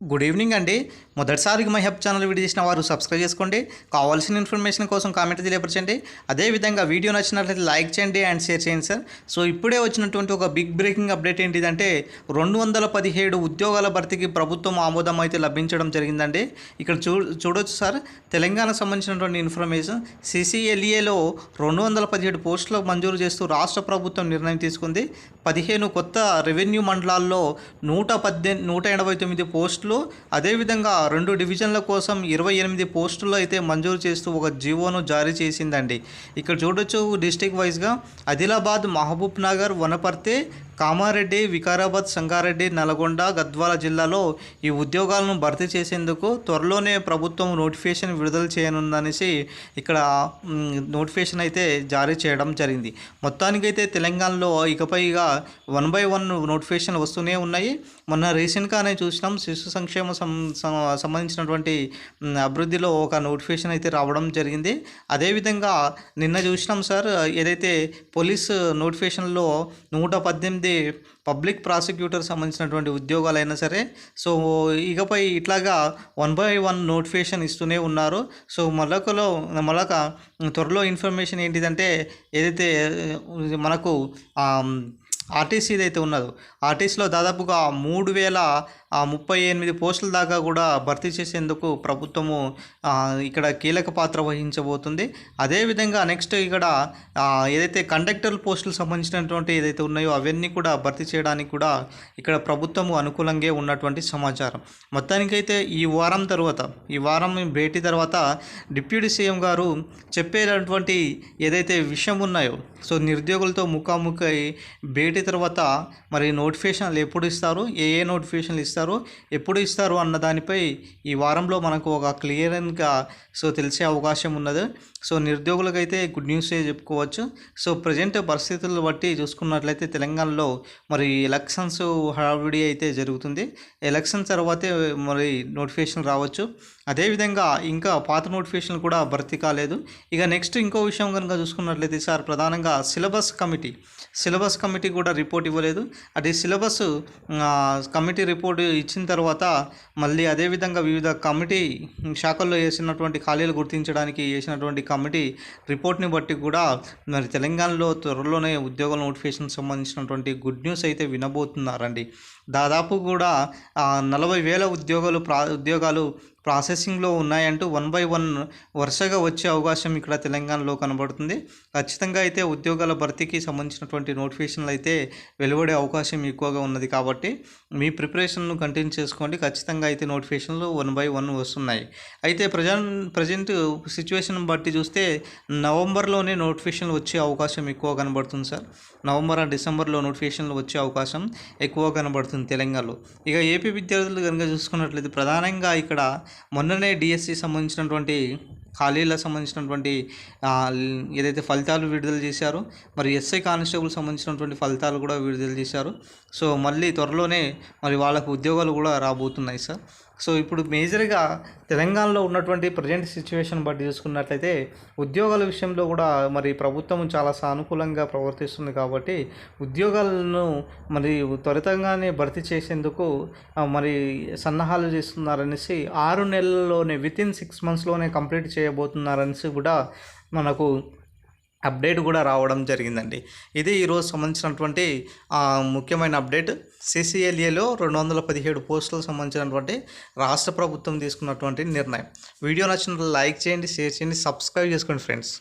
Good evening అండి. మొదటిసారికి my help channel video చేసిన వారు సబ్స్క్రైబ్ చేసుకోండి. కావాల్సిన ఇన్ఫర్మేషన్ కోసం కామెంట్ తెలియపరచండి. అదేవిధంగా వీడియో నచ్చినట్లయితే లైక్ చేయండి అండ్ షేర్ చేయండి సార్. సో ఇప్పుడే వచ్చినటువంటి ఒక బిగ్ బ్రేకింగ్ అప్డేట్ ఏంటిదంటే రెండు వందల పదిహేడు ఉద్యోగాల భర్తీకి ప్రభుత్వం ఆమోదం అయితే లభించడం జరిగిందండి. ఇక్కడ చూ చూడొచ్చు సార్. తెలంగాణకు సంబంధించినటువంటి ఇన్ఫర్మేషన్ సిసిఎల్ఏలో రెండు వందల పదిహేడు పోస్టులకు మంజూరు చేస్తూ రాష్ట్ర ప్రభుత్వం నిర్ణయం తీసుకుంది. పదిహేను కొత్త రెవెన్యూ మండలాల్లో నూట పద్దెనిమిది నూట ఎనభై తొమ్మిది పోస్టులు అదేవిధంగా రెండు డివిజన్ల కోసం ఇరవై ఎనిమిది పోస్టులు అయితే మంజూరు చేస్తూ ఒక జీవోను జారీ చేసిందండి. ఇక్కడ చూడొచ్చు డిస్టిక్ వైజ్గా ఆదిలాబాద్ మహబూబ్ నగర్ వనపర్తి కామారెడ్డి వికారాబాద్ సంగారెడ్డి నల్గొండ గద్వాల జిల్లాలో ఈ ఉద్యోగాలను భర్తీ చేసేందుకు త్వరలోనే ప్రభుత్వం నోటిఫికేషన్ విడుదల చేయనుందనేసి ఇక్కడ నోటిఫికేషన్ అయితే జారీ చేయడం జరిగింది. మొత్తానికైతే తెలంగాణలో ఇకపైగా వన్ బై వన్ నోటిఫికేషన్ వస్తూనే ఉన్నాయి. మొన్న రీసెంట్గానే చూసినాం. శిశు సంక్షేమ సం సంబంధించినటువంటి అభివృద్ధిలో ఒక నోటిఫికేషన్ అయితే రావడం జరిగింది. అదేవిధంగా నిన్న చూసినాం సార్ ఏదైతే పోలీస్ నోటిఫికేషన్లో నూట పద్దెనిమిది పబ్లిక్ ప్రాసిక్యూటర్ సంబంధించినటువంటి ఉద్యోగాలైనా సరే సో ఇకపై ఇట్లాగా వన్ బై వన్ నోటిఫికేషన్ ఇస్తూనే ఉన్నారు. సో మరొకలో మరొక త్వరలో ఇన్ఫర్మేషన్ ఏంటిదంటే ఏదైతే మనకు ఆర్టీసీ అయితే ఉన్నదో ఆర్టీసీలో దాదాపుగా మూడు వేల ముప్పై ఎనిమిది పోస్టుల దాకా కూడా భర్తీ చేసేందుకు ప్రభుత్వము ఇక్కడ కీలక పాత్ర వహించబోతుంది. అదేవిధంగా నెక్స్ట్ ఇక్కడ ఏదైతే కండక్టర్ పోస్టులు సంబంధించినటువంటి ఏదైతే ఉన్నాయో అవన్నీ కూడా భర్తీ చేయడానికి కూడా ఇక్కడ ప్రభుత్వము అనుకూలంగా ఉన్నటువంటి సమాచారం. మొత్తానికైతే ఈ వారం తర్వాత ఈ వారం భేటీ తర్వాత డిప్యూటీ సీఎం గారు చెప్పేటటువంటి ఏదైతే విషయం ఉన్నాయో సో నిరుద్యోగులతో ముఖాముఖి భేటీ తర్వాత మరి నోటిఫికేషన్లు ఎప్పుడు ఇస్తారు ఏ ఏ నోటిఫికేషన్లు ఇస్తారు ఎప్పుడు ఇస్తారు అన్న దానిపై ఈ వారంలో మనకు ఒక క్లియర్గా సో తెలిసే అవకాశం ఉన్నది. సో నిరుద్యోగులకైతే గుడ్ న్యూసే చెప్పుకోవచ్చు. సో ప్రజెంట్ పరిస్థితులను బట్టి చూసుకున్నట్లయితే తెలంగాణలో మరి ఎలక్షన్స్ హడావిడి అయితే జరుగుతుంది. ఎలక్షన్ తర్వాతే మరి నోటిఫికేషన్ రావచ్చు. అదేవిధంగా ఇంకా పాత నోటిఫికేషన్లు కూడా భర్తీ కాలేదు. ఇక నెక్స్ట్ ఇంకో విషయం కనుక చూసుకున్నట్లయితే సార్ ప్రధానంగా సిలబస్ కమిటీ. సిలబస్ కమిటీ కూడా రిపోర్ట్ ఇవ్వలేదు. అది సిలబస్ కమిటీ రిపోర్ట్ ఇచ్చిన తర్వాత మళ్ళీ అదేవిధంగా వివిధ కమిటీ శాఖల్లో వేసినటువంటి ఖాళీలు గుర్తించడానికి వేసినటువంటి కమిటీ రిపోర్ట్ని బట్టి కూడా మరి తెలంగాణలో త్వరలోనే ఉద్యోగాల నోటిఫికేషన్ సంబంధించినటువంటి గుడ్ న్యూస్ అయితే వినబోతున్నారండి. దాదాపు కూడా నలభై వేల ఉద్యోగాలు ప్రా ఉద్యోగాలు ప్రాసెసింగ్లో ఉన్నాయంటూ వన్ బై వన్ వరుసగా వచ్చే అవకాశం ఇక్కడ తెలంగాణలో కనబడుతుంది. ఖచ్చితంగా అయితే ఉద్యోగాల భర్తీకి సంబంధించినటువంటి నోటిఫికేషన్లు అయితే వెలువడే అవకాశం ఎక్కువగా ఉన్నది కాబట్టి మీ ప్రిపరేషన్ను కంటిన్యూ చేసుకోండి. ఖచ్చితంగా అయితే నోటిఫికేషన్లు వన్ బై వన్ వస్తున్నాయి. అయితే ప్రజెంట్ ప్రజెంట్ సిచ్యువేషన్ బట్టి చూస్తే నవంబర్లోనే నోటిఫికేషన్లు వచ్చే అవకాశం ఎక్కువ కనబడుతుంది సార్. నవంబర్ అండ్ డిసెంబర్లో నోటిఫికేషన్లు వచ్చే అవకాశం ఎక్కువ కనబడుతుంది తెలంగాణలో. ఇక ఏపీ విద్యార్థులు కనుక చూసుకున్నట్లయితే ప్రధానంగా ఇక్కడ మొన్ననే డిఎస్సి సంబంధించినటువంటి ఖాళీలకు సంబంధించినటువంటి ఏదైతే ఫలితాలు విడుదల చేశారో మరి ఎస్ఐ కానిస్టేబుల్ సంబంధించినటువంటి ఫలితాలు కూడా విడుదల చేశారు. సో మళ్ళీ త్వరలోనే మరి వాళ్ళకు ఉద్యోగాలు కూడా రాబోతున్నాయి సార్. సో ఇప్పుడు మేజర్గా తెలంగాణలో ఉన్నటువంటి ప్రజెంట్ సిచ్యువేషన్ బట్టి చూసుకున్నట్లయితే ఉద్యోగాల విషయంలో కూడా మరి ప్రభుత్వం చాలా సానుకూలంగా ప్రవర్తిస్తుంది కాబట్టి ఉద్యోగాలను మరి త్వరితంగానే భర్తీ చేసేందుకు మరి సన్నాహాలు చేస్తున్నారనేసి ఆరు నెలల్లోనే విత్ ఇన్ సిక్స్ మంత్స్లోనే కంప్లీట్ చేయబోతున్నారనేసి కూడా మనకు అప్డేట్ కూడా రావడం జరిగిందండి. ఇది ఈరోజు సంబంధించినటువంటి ముఖ్యమైన అప్డేట్. సిసిఎల్ఏలో రెండు వందల పదిహేడు పోస్టులకు సంబంధించినటువంటి రాష్ట్ర ప్రభుత్వం తీసుకున్నటువంటి నిర్ణయం. వీడియో నచ్చినట్లు లైక్ చేయండి షేర్ చేయండి సబ్స్క్రైబ్ చేసుకోండి ఫ్రెండ్స్.